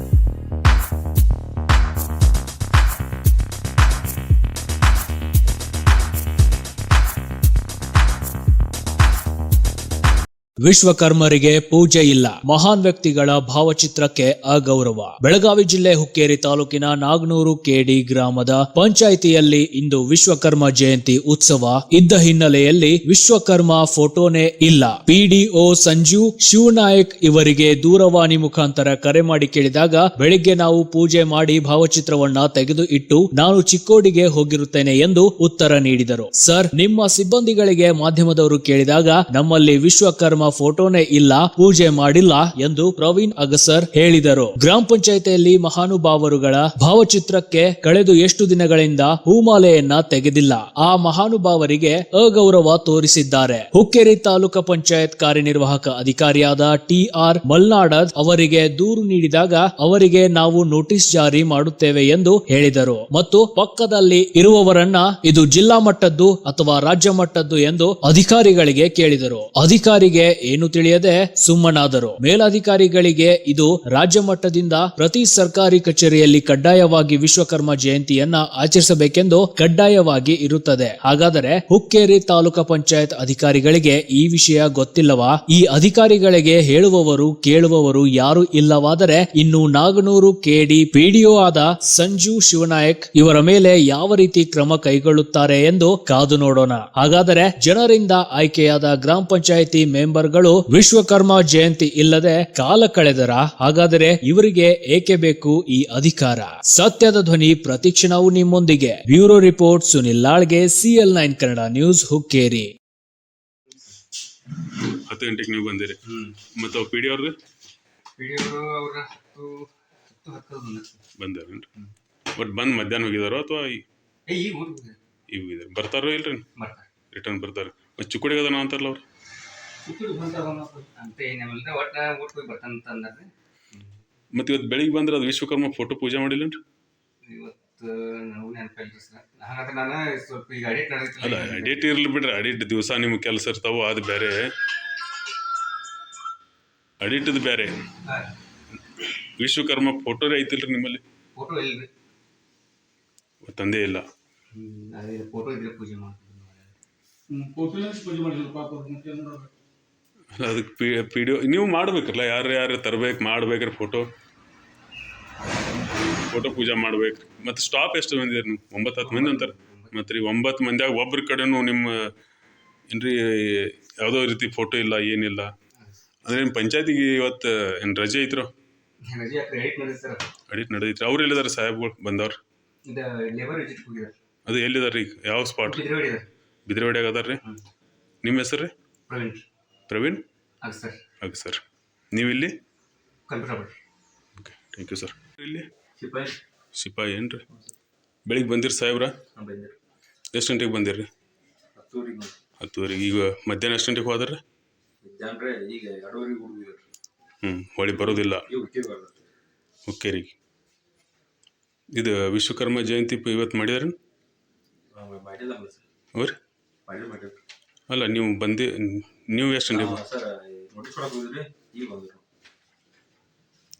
Thank you. ವಿಶ್ವಕರ್ಮರಿಗೆ ಪೂಜೆ ಇಲ್ಲ. ಮಹಾನ್ ವ್ಯಕ್ತಿಗಳ ಭಾವಚಿತ್ರಕ್ಕೆ ಅಗೌರವ. ಬೆಳಗಾವಿ ಜಿಲ್ಲೆ ಹುಕ್ಕೇರಿ ತಾಲೂಕಿನ ನಾಗನೂರು ಕೆಡಿ ಗ್ರಾಮದ ಪಂಚಾಯಿತಿಯಲ್ಲಿ ಇಂದು ವಿಶ್ವಕರ್ಮ ಜಯಂತಿ ಉತ್ಸವ. ಇದ್ದ ಹಿನ್ನೆಲೆಯಲ್ಲಿ ವಿಶ್ವಕರ್ಮ ಫೋಟೋನೇ ಇಲ್ಲ. ಪಿಡಿಒ ಸಂಜೀವ್, ಶಿವನಾಯಕ್ ಇವರಿಗೆ ದೂರವಾಣಿ ಮುಖಾಂತರ ಕರೆ ಮಾಡಿ ಕೇಳಿದಾಗ, ಬೆಳಿಗ್ಗೆ ನಾವು ಪೂಜೆ ಮಾಡಿ ಭಾವಚಿತ್ರವನ್ನ ತೆಗೆದು ಇಟ್ಟು ನಾನು ಚಿಕ್ಕೋಡಿಗೆ ಹೋಗಿರುತ್ತೇನೆ ಎಂದು ಉತ್ತರ ನೀಡಿದರು. ಸರ್, ನಿಮ್ಮ ಸಿಬ್ಬಂದಿಗಳಿಗೆ ಮಾಧ್ಯಮದವರು ಕೇಳಿದಾಗ, ನಮ್ಮಲ್ಲಿ ವಿಶ್ವಕರ್ಮ ಫೋಟೋನೇ ಇಲ್ಲ, ಪೂಜೆ ಮಾಡಿಲ್ಲ ಎಂದು ಪ್ರವೀಣ್ ಅಗಸರ್ ಹೇಳಿದರು. ಗ್ರಾಮ ಪಂಚಾಯತಿಯಲ್ಲಿ ಮಹಾನುಭಾವರುಗಳ ಭಾವಚಿತ್ರಕ್ಕೆ ಕಳೆದು ಎಷ್ಟು ದಿನಗಳಿಂದ ಹೂಮಾಲೆಯನ್ನ ತೆಗೆದಿಲ್ಲ. ಆ ಮಹಾನುಭಾವರಿಗೆ ಅಗೌರವ ತೋರಿಸಿದ್ದಾರೆ. ಹುಕ್ಕೇರಿ ತಾಲೂಕು ಪಂಚಾಯತ್ ಕಾರ್ಯನಿರ್ವಾಹಕ ಅಧಿಕಾರಿಯಾದ ಟಿ ಆರ್ ಮಲ್ನಾಡದ್ ಅವರಿಗೆ ದೂರು ನೀಡಿದಾಗ ಅವರಿಗೆ ನಾವು ನೋಟಿಸ್ ಜಾರಿ ಮಾಡುತ್ತೇವೆ ಎಂದು ಹೇಳಿದರು. ಮತ್ತು ಪಕ್ಕದಲ್ಲಿ ಇರುವವರನ್ನ ಇದು ಜಿಲ್ಲಾ ಮಟ್ಟದ್ದು ಅಥವಾ ರಾಜ್ಯ ಮಟ್ಟದ್ದು ಎಂದು ಅಧಿಕಾರಿಗಳಿಗೆ ಕೇಳಿದರು. ಅಧಿಕಾರಿಗೆ ಏನು ತಿಳಿಯದೆ ಸುಮ್ಮನಾದರು. ಮೇಲಾಧಿಕಾರಿಗಳಿಗೆ ಇದು ರಾಜ್ಯ ಮಟ್ಟದಿಂದ ಪ್ರತಿ ಸರ್ಕಾರಿ ಕಚೇರಿಯಲ್ಲಿ ಕಡ್ಡಾಯವಾಗಿ ವಿಶ್ವಕರ್ಮ ಜಯಂತಿಯನ್ನ ಆಚರಿಸಬೇಕೆಂದು ಕಡ್ಡಾಯವಾಗಿ ಇರುತ್ತದೆ. ಹಾಗಾದರೆ ಹುಕ್ಕೇರಿ ತಾಲೂಕಾ ಪಂಚಾಯತ್ ಅಧಿಕಾರಿಗಳಿಗೆ ಈ ವಿಷಯ ಗೊತ್ತಿಲ್ಲವಾ? ಈ ಅಧಿಕಾರಿಗಳಿಗೆ ಹೇಳುವವರು, ಕೇಳುವವರು ಯಾರು ಇಲ್ಲವಾದರೆ ಇನ್ನು ನಾಗನೂರು ಕೆಡಿ ಪಿಡಿಒ ಆದ ಸಂಜು ಶಿವನಾಯಕ್ ಇವರ ಮೇಲೆ ಯಾವ ರೀತಿ ಕ್ರಮ ಕೈಗೊಳ್ಳುತ್ತಾರೆ ಎಂದು ಕಾದು ನೋಡೋಣ. ಹಾಗಾದರೆ ಜನರಿಂದ ಆಯ್ಕೆಯಾದ ಗ್ರಾಮ ಪಂಚಾಯಿತಿ ಮೆಂಬರ್ಗಳು ವಿಶ್ವಕರ್ಮ ಜಯಂತಿ ಇಲ್ಲದೆ ಕಾಲ ಕಳೆದರ? ಹಾಗಾದರೆ ಇವರಿಗೆ ಏಕೆ ಬೇಕು ಈ ಅಧಿಕಾರ? ಸತ್ಯದ ಧ್ವನಿ ಪ್ರತಿಕ್ಷಣವು ನಿಮ್ಮೊಂದಿಗೆ. Bureau report Sunil ಲಾಳ್ಗೆ CL nine Kannada news Hukkeri. ಹತ್ತು ಗಂಟೆಗೆ ನೀವು ಬಂದಿರಿ. ಮತ್ತು ಪಿ ಡಿ ಅವ್ರದ್ದು ವಿಡಿಯೋ ಅವ್ರ ಹತ್ತು ಹತ್ತು ಹತ್ತು ಬಂದ ಬಂದಾರೇನ್ರಿ? ಬಟ್ ಬಂದು ಮಧ್ಯಾಹ್ನ ಹೋಗಿದಾರೋ ಅಥವಾ ಏ ಈಗ ಈಗ ಬರ್ತಾರೋ ಇಲ್ರಿ? ಬರ್ತಾರೆ. ರಿಟರ್ನ್ ಬರ್ತಾರೆ. ಮತ್ತು ಚಿಕ್ಕುಡಿಗೆ ಅದಾನ ಅಂತಾರಲ್ಲ ಅವ್ರು? ಅಂತ ಒಟ್ಟ ಹೋಗಿ ಅಂದಾರೆ. ಮತ್ತು ಇವತ್ತು ಬೆಳಿಗ್ಗೆ ಬಂದ್ರೆ ಅದು ವಿಶ್ವಕರ್ಮ ಫೋಟೋ ಪೂಜೆ ಮಾಡಿಲ್ಲ ಇವತ್ತು ನಾವು ನೆನಪಿಲ್ಲ ಸರ್. ಹಾಗಾದ್ರೆ ನಾನು ಸ್ವಲ್ಪ ಈಗ ಅಡಿಟ್ ಅಲ್ಲ ಇರ್ಲಿ ಬಿಡ್ರಿ. ಅಡಿಟ್ ದಿವಸ ನಿಮ್ಗೆ ಕೆಲಸ ಇರ್ತಾವ ಅದು ಬೇರೆ. ಅಡಿಟ್ದು ಬೇರೆ. ವಿಶ್ವಕರ್ಮ ಫೋಟೋ ಐತಿಲ್ರಿ ನಿಮ್ಮಲ್ಲಿ? ಫೋಟೋ ಇಲ್ರಿ. ತಂದೆ ಇಲ್ಲ. ಫೋಟೋ ಇದ್ರೆ ಪೂಜೆ ಮಾಡ್ತೀವಿ. ಪೂಜೆ ಮಾಡಿದ್ರು ಪಾಪ ಅದಕ್ಕೆ ಪಿ ಪಿ ಡಿ ನೀವು ಮಾಡ್ಬೇಕಲ್ಲ ಯಾರು ಯಾರು ತರ್ಬೇಕು ಮಾಡ್ಬೇಕ್ರಿ ಫೋಟೋ ಫೋಟೋ ಪೂಜೆ ಮಾಡ್ಬೇಕು. ಮತ್ತು ಸ್ಟಾಪ್ ಎಷ್ಟು ಮಂದಿ ನೀವು? ಒಂಬತ್ತು ಹತ್ತು ಮಂದಿ ಅಂತಾರೆ. ಮತ್ತು ರೀ ಒಂಬತ್ತು ಮಂದಿಯಾಗ ಒಬ್ರ ಕಡೆನೂ ನಿಮ್ಮ ಏನ್ರಿ ಯಾವುದೋ ರೀತಿ ಫೋಟೋ ಇಲ್ಲ ಏನಿಲ್ಲ. ಅಂದ್ರೆ ನಿಮ್ಮ ಪಂಚಾಯತಿಗೆ ಇವತ್ತು ಏನು ರಜೆ ಐತ್ರೋ? ಅಡಿಟ್ ನಡೆದೈತ್ರಿ ಅವ್ರು ಎಲ್ಲಿದ್ದಾರೆ ಸಾಹೇಬ್ಗಳು ಬಂದವ್ರು? ಅದು ಎಲ್ಲಿದ್ದಾರೆ ಈಗ? ಯಾವ ಸ್ಪಾಟ್ ರೀ ಬಿದ್ರವಾಡ್ಯಾಗ ಅದಾರ ರೀ ನಿಮ್ಮ ಹೆಸರು ರೀ? ಪ್ರವೀಣ್? ಹಾಗೆ ಸರ್. Okay sir. ನೀವಿಲ್ಲಿ? ಓಕೆ ಥ್ಯಾಂಕ್ ಯು ಸರ್ ಇಲ್ಲಿ? ಸಿಪಾಯಿ ಸಿಪಾಯಿ ಏನು ರೀ ಬೆಳಿಗ್ಗೆ ಬಂದಿರಿ ಸಾಹೇಬ್ರ? ಎಷ್ಟು ಗಂಟೆಗೆ ಬಂದಿರಿ? ಹತ್ತುವರೆಗೆ ಈಗ ಮಧ್ಯಾಹ್ನ ಎಷ್ಟು ಗಂಟೆಗೆ ಹೋದ್ರಿ? ಹ್ಞೂ ಹೊಳಿ ಬರೋದಿಲ್ಲ. ಓಕೆ ರೀ. ಇದು ವಿಶ್ವಕರ್ಮ ಜಯಂತಿ ಇವತ್ತು ಮಾಡಿದಾರೆ? ಹ್ಞೂ ರೀ ಅಲ್ಲ ನೀವು ಬಂದಿ ನೀವು ಎಷ್ಟು ನೀವು ಸರ್ ನೋಟಿಸ್ ಕೊಡಕ್ಕೆ ಹೋಗಿದ್ರಿ ಈಗ ಬಂದರು.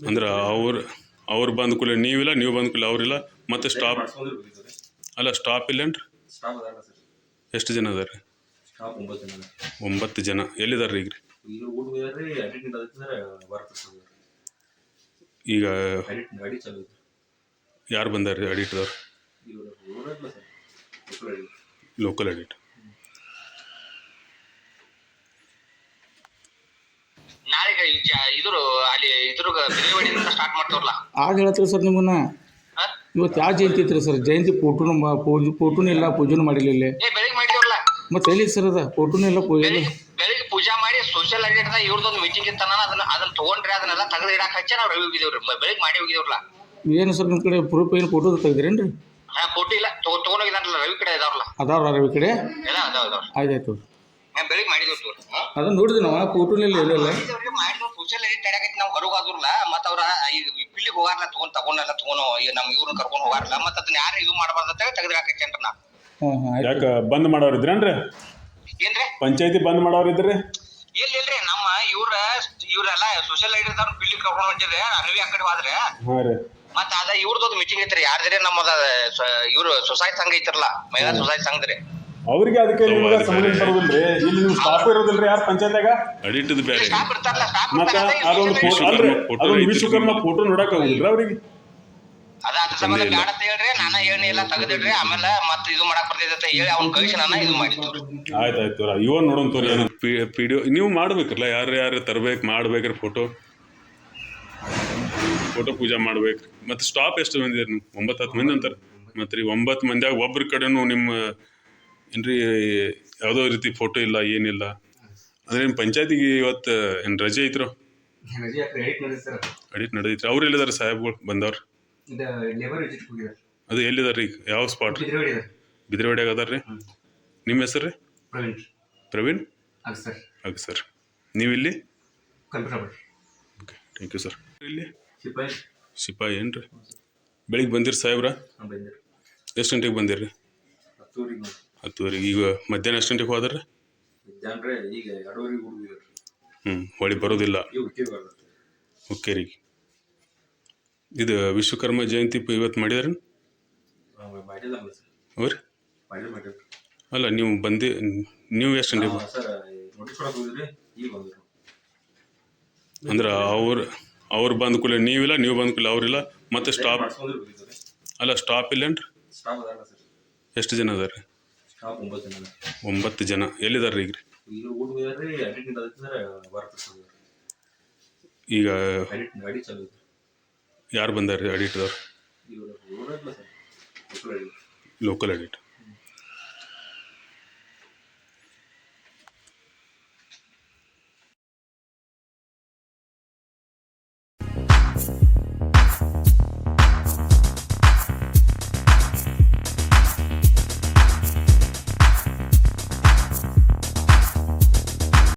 ಅಂದ್ರೆ ಅವ್ರು ಅವ್ರು ಬಂದ ಕೂಡಲೇ ನೀವಿಲ್ಲ ನೀವು ಬಂದ ಕೂಡಲೇ ಅವರಿಲ್ಲ ಮತ್ತೆ ಸ್ಟಾಪ್ ಮಾಡ್ಸ್ಕೊಂಡ್ರೆ ಹೋಗಿದ್ದಾರೆ ಅಲ್ಲ ಸ್ಟಾಪ್ ಇಲ್ಲೇನ್ರಿ ಸ್ಟಾಪ್ ಅದಾರ ಸರ್. ಎಷ್ಟು ಜನ ಅದಾರ ರೀ ಸ್ಟಾಪ್ ಒಂಬತ್ತು ಜನ. ಒಂಬತ್ತು ಜನ. ಎಲ್ಲಿದಾರೆ ಈಗ ರೀ ಈಗ ಊಟ ಹೋಗಿದಾರೆ ಅಡಿಟ್ ಅದಕ್ಕೆ ಸರ್ ಬರ್ತದೆ ಈಗ ಅಡಿಟ್ ಗಾಡಿ ಚಾಲು ಐತೆ ಯಾರು ಬಂದಾರ ರೀ ಅಡಿಟ್ದವ್ರು ಇವರು ಊರಲ್ಲ ಸರ್ ಮಕ್ಕಳು ಅಡಿಟ್ ಲೋಕಲ್ ಅಡಿಟ್ ನಾಳೆಗೆ ಜ- ಇದ್ರು ಅಲ್ಲಿ ಇದ್ರ ಬಿರಿಯಾನಿಯಿಂದ ಸ್ಟಾರ್ಟ್ ಮಾಡ್ತಾರಲ್ಲ ಆಗ ಹೇಳ್ತೀರಿ ಸರ್ ನಿಮ್ಮನ್ನ? ಇವತ್ತು ಯಾವ ಜಯಂತಿ ಐತ್ರಿ ಸರ್? ಜಯಂತಿ ಫೋಟೋನು ಪೂಜೆ ಫೋಟೋನು ಇಲ್ಲ ಪೂಜೆನೂ ಮಾಡಿಲ್ಲ ಇಲ್ಲಿ ಏ ಬೆಳಿಗ್ಗೆ ಮಾಡಿದ್ರಲ್ಲ. ಮತ್ತೆ ಎಲ್ಲಿ ಸರ್ ಅದ? ಫೋಟೋನು ಇಲ್ಲ ಪೂಜೆ ಬೆಳಿಗ್ಗೆ ಬೆಳಿಗ್ಗೆ ಪೂಜಾ ಮಾಡಿ ಸೋಷಿಯಲ್ ಅಡಿಟ್ದಾಗ ಇವ್ರದೊಂದು ಮೀಟಿಂಗ್ ಇತ್ತನ ಅದನ್ನ ಅದನ್ನ ತಗೊಂಡ್ರೆ ಅದನ್ನೆಲ್ಲ ತೆಗೆದು ಇಡಾಕ ಹಚ್ಚಿ ನಾವು ರವಿ ಹೋಗಿದೇವ್ರಿ. ಮ- ಬೆಳಿಗ್ಗೆ ಮಾಡಿ ಹೋಗಿದೇವ್ರಲ್ಲ. ಏನು ಸರ್ ನಿಮ್ಮ ಕಡೆ ಪ್ರೂಫ್ ಏನು ಫೋಟೋ ತೆಗ್ದಿರೇನು ರೀ ಹಾ ಫೋಟೋ ಇಲ್ಲ. ತಗೊ ತಗೊಂಡೋಗಿದಾರಲ್ಲ ರವಿ ಕಡೆ ಇದಾವ್ರಲ್ಲ. ಅದಾವ್ರ ರವಿ ಕಡೆ? ಎಲ್ಲ ಅದಾವ ಆಯ್ತು ಆಯ್ತಾಯ್ತು ಹಾ ಬೆಳಿಗ್ಗೆ ಮಾಡಿದೇವ್ ತೋರಿ ಅದನ್ನ ನೋಡಿದ್ವಿ ನಾವು ಫೋಟೋನು ಇಲ್ಲ ಏನೂ ಇಲ್ಲ. ಮಾಡಿದ್ರು ಸೋಷಿಯಲ್ ಅಡಿಟ್ ತಡಕೈತಿ ನಾವು ಹೊರಗೆ ಆದ್ರಲ್ಲ ಮತ್ತ ಅವ್ರ ಈಗ ಇಲ್ಲಿಗೆ ಹೋಗಾರಲ್ಲ ತಗೊಂಡ್ ತಗೊಂಡೆಲ್ಲ ತಗೊಂಡು ಈಗ ನಮ್ ಇವ್ರನ್ನ ಕರ್ಕೊಂಡು ಹೋಗಾರಲ್ಲ ಮತ್ತ ಅದನ್ನ ಯಾರು ಇದು ಮಾಡಬಾರ್ದ ಅಂತ ಹಾಕೈತೇನ್ರಿ ನಾ ಹಾಂ ಹಾಂ ಆಯ್ತು. ಯಾಕೆ ಬಂದ್ ಮಾಡೋರು ಇದ್ರೇನ್ರಿ? ಏನ್ರಿ? ಪಂಚಾಯತಿ ಬಂದ್ ಮಾಡೋರು ಇದ್ರಿ? ಇಲ್ಲ ಇಲ್ರಿ ನಮ್ಮ ಇವ್ರ ಇವ್ರೆಲ್ಲ ಸೋಷಿಯಲ್ ಐಡಿಯಾದವ್ರು ಬಿಲ್ಲಿ ಕರ್ಕೊಂಡು ಹೊಂಟಿದ್ರೆ ರವಿ ಆ ಕಡೆ ಹೋದ್ರೆ. ಮತ್ತ ಅದ ಇವ್ರದ್ದು ಮೀಟಿಂಗ್ ಐತ್ರಿ ಯಾರ್ದ್ರೆ ನಮ್ಮದ ಇವ್ರು ಸೊಸೈಟಿ ಸಂಘ ಐತ್ರಲ್ಲ ಮಹಿಳಾ ಸೊಸೈಟಿ ಸಂಘದ್ರಿ. ಅವ್ರಿಗೆ ಅದಕ್ಕೆ ನಿಮ್ಗೆ ಸಂಬಂಧ ಬರೋದಿಲ್ರಿ ಇಲ್ಲಿ ನೀವು ಸ್ಟಾಫ್ ಇರೋದಿಲ್ರಿ ಯಾರು ಪಂಚಾಯತ್ಯಾಗ? ಅಡಿಟದ ಬೇರೆ. ಮತ್ತ ಅದೊಂದು ಫೋಟೋ ಅಲ್ರಿ ಅದೊಂದು ವಿಶ್ವಕರ್ಮ ಫೋಟೋ ನೋಡಕ್ ಆಗುದಿಲ್ರಿ ಅವ್ರಿಗೆ? ಅದ ಅದ್ರ ಸಂಬಂಧ ಬ್ಯಾಡ ಅಂತ ಹೇಳ್ರಿ ನಾನ ಹೇಳಿ ಎಲ್ಲ ತೆಗೆದಿಡ್ರಿ ಆಮೇಲೆ ಮತ್ತ ಇದು ಮಾಡಕ್ ಬರ್ತೈತೆ ಹೇಳಿ ಅವ್ನ ಕಳಿಸಿ ನಾನು ಇದು ಮಾಡಿದ್ದು. ಆಯ್ತು ಆಯ್ತು ಇವನ್ ನೋಡೋಣ ತೋರಿ ಏನು. ನೀವು ಮಾಡ್ಬೇಕಲ್ಲ ಯಾರು ಯಾರು ತರ್ಬೇಕು ಮಾಡ್ಬೇಕ್ರಿ ಫೋಟೋ ಫೋಟೋ ಪೂಜೆ ಮಾಡ್ಬೇಕು ಮತ್ತೆ ಸ್ಟಾಪ್ ಎಷ್ಟು ಮಂದಿ ನೀವು? ಒಂಬತ್ತು ಹತ್ತು ಮಂದಿ ಅಂತಾರೆ. ಮತ್ತೆ ರೀ ಒಂಬತ್ತು ಮಂದಿಯಾಗ ಒಬ್ರ ಕಡೆನೂ ನಿಮ್ಮ ಏನ್ರಿ ಯಾವುದೋ ರೀತಿ ಫೋಟೋ ಇಲ್ಲ ಏನಿಲ್ಲ. ಅಂದ್ರೆ ನಿಮ್ಮ ಪಂಚಾಯತಿಗೆ ಇವತ್ತು ಏನು ರಜೆ ಐತ್ರೋ? ಅಡಿಟ್ ನಡೆದೈತ್ರಿ. ಅವ್ರು ಎಲ್ಲಿದಾರೆ ಸಾಹೇಬ್ಗಳು ಬಂದವ್ರು? ಅದು ಎಲ್ಲಿದಾರೆ ಈಗ ಯಾವ ಸ್ಪಾಟ್ ಬಿದ್ರವಾಡ್ಯಾಗ ಅದಾರ ರೀ ನಿಮ್ಮ ಹೆಸರು ರೀ? ಪ್ರವೀಣ್. ಅದು ಸರ್ ನೀವು ಸರ್ ನೀವಿಲ್ಲಿ ಓಕೆ ಥ್ಯಾಂಕ್ ಯು ಸರ್ ಇಲ್ಲಿ ಸಿಪಾಯಿ ಏನು ರೀ ಬೆಳಿಗ್ಗೆ ಬಂದಿರಿ ಸಾಹೇಬ್ರ? ಎಷ್ಟು ಗಂಟೆಗೆ ಬಂದಿರಿ? ಹತ್ತುವರೆಗೆ ಈಗ ಮಧ್ಯಾಹ್ನ ಎಷ್ಟು ಗಂಟೆಗೆ ಹೋದ್ರೆ ಜನರೇ ಈಗ ಎರಡೂವರೆಗೆ ಹುಡುಗಿದ್ದಾರೆ ಹ್ಞೂ ಹೊಳಿ ಬರೋದಿಲ್ಲ. ರೀ. ಇದು ವಿಶ್ವಕರ್ಮ ಜಯಂತಿ ಪ- ಇವತ್ತು ಮಾಡಿದಾರೆ ಮಾಡಿಲ್ಲ ಸರ್. ಅವ್ರಿ ಮಾಡಿಲ್ಲ ಮಾಡಿಲ್ಲ. ಅಲ್ಲ ನೀವು ಬಂದಿ ನೀವು ಎಷ್ಟು ಗಂಟೆಗೆ ಬ- ಸರ್ ನೋಟಿಸ್ ಕೊಡಕ್ಕೆ ಹೋಗಿದ್ರಿ ಈಗ ಬಂದರು. ಅಂದ್ರೆ ಅವ್ರು ಅವ್ರು ಬಂದ ಕೂಡಲೇ ನೀವಿಲ್ಲ ನೀವು ಬಂದ ಕೂಡಲೇ ಅವರಿಲ್ಲ ಮತ್ತೆ ಸ್ಟಾಪ್ ಮಾಡಿಸ್ಕೊಂಡ್ರೆ ಹೋಗಿದ್ದಾರೆ ಅಲ್ಲ ಸ್ಟಾಪ್ ಇಲ್ಲೇನ್ರಿ? ಸ್ಟಾಫ್ ಅದಾರ ಸರ್. ಎಷ್ಟು ಜನ ಅದಾರ ರೀ ಒಂಬತ್ತು ಜನ. ಎಲ್ಲಿದ್ದಾರೆ ಜನ. ಎಲ್ಲಿದಾರ ರೀ ಈಗ ಈಗ ಯಾರು ಬಂದಾರ ರೀ ಅಡಿಟ್ದವ್ರು ಲೋಕಲ್ ಅಡಿಟ್.